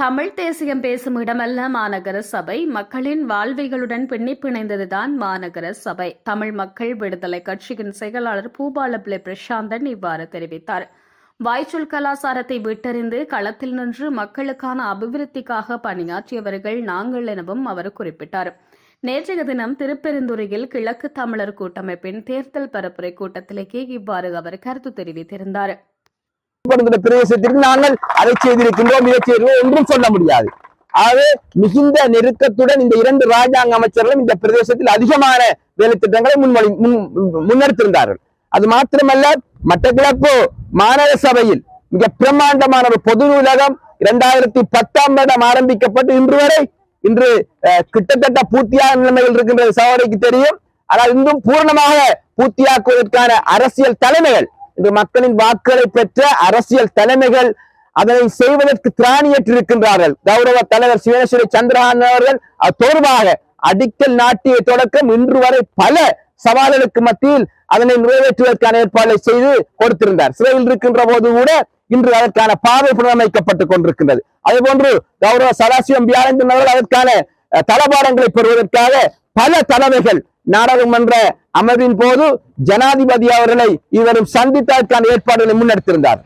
தமிழ் தேசியம் பேசும் இடமல்ல மாநகர சபை. மக்களின் வாழ்வைகளுடன் பின்னி பிணைந்ததுதான் மாநகர சபை. தமிழ் மக்கள் விடுதலை கட்சியின் செயலாளர் பூபால பிள்ளை பிரசாந்தன் இவ்வாறு தெரிவித்தார். வாய்ச்சொல் கலாசாரத்தை விட்டறிந்து களத்தில் நின்று மக்களுக்கான அபிவிருத்திக்காக பணியாற்றியவர்கள் நாங்கள் எனவும் அவர் குறிப்பிட்டார். நேற்றைய தினம் திருப்பெருந்துறையில் கிழக்கு தமிழர் கூட்டமைப்பின் தேர்தல் பரப்புரை கூட்டத்திலேயே இவ்வாறு அவர் கருத்து தெரிவித்திருந்தார். படுகிற பிரதேசத்திற்கு நாங்கள் அதை செய்திருக்கின்றோம் இதை செய்திருக்கிறோம் என்றும் சொல்ல முடியாது. ஆகவே மிகுந்த நெருக்கத்துடன் இந்த இரண்டு ராஜாங்க அமைச்சர்களும் இந்த பிரதேசத்தில் அதிகமான வேலை திட்டங்களை முன்மொழி முன்- முன்னெடுத்திருந்தார்கள். அது மாத்திரமல்ல மட்டக்கிழப்பு மாநகர சபையில் மிக பிரம்மாண்டமான ஒரு பொது நூலகம் இரண்டாயிரத்தி பத்தாம் வருடம் ஆரம்பிக்கப்பட்டு இன்று வரை இன்று கிட்டத்தட்ட பூர்த்தியான நிலைமையில் இருக்கின்றது சகோதரிக்கு தெரியும். ஆனால் இன்னும் பூர்ணமாக பூர்த்தியாக்குவதற்கான அரசியல் தலைமைகள் இன்று மக்களின் வாக்குகளை பெற்ற அரசியல் தலைமைகள் அதனை செய்வதற்கு திராணியற்றிருக்கின்றார்கள் கௌரவ தலைவர் சிவனேஸ்வரி சந்திரகாந்த் அவர்கள் தொடர்பாக அடிக்கல் நாட்டிய தொடக்கம் இன்று வரை பல சவால்களுக்கு மத்தியில் அதனை நிறைவேற்றுவதற்கான ஏற்பாடுகளை செய்து கொடுத்திருந்தார். சிறையில் இருக்கின்ற போது கூட இன்று அதற்கான பாதை புனரமைக்கப்பட்டுக் கொண்டிருக்கின்றது. அதே போன்று கௌரவ சதாசிவம் வியாழந்தன் அவர்கள் அதற்கான தளபாடங்களை பெறுவதற்காக பல தலைமைகள் நாடாளுமன்ற அமர்வின் போது ஜனாதிபதி அவர்களை இவரும் சந்தித்ததற்கான ஏற்பாடுகளை முன்னெடுத்திருந்தார்.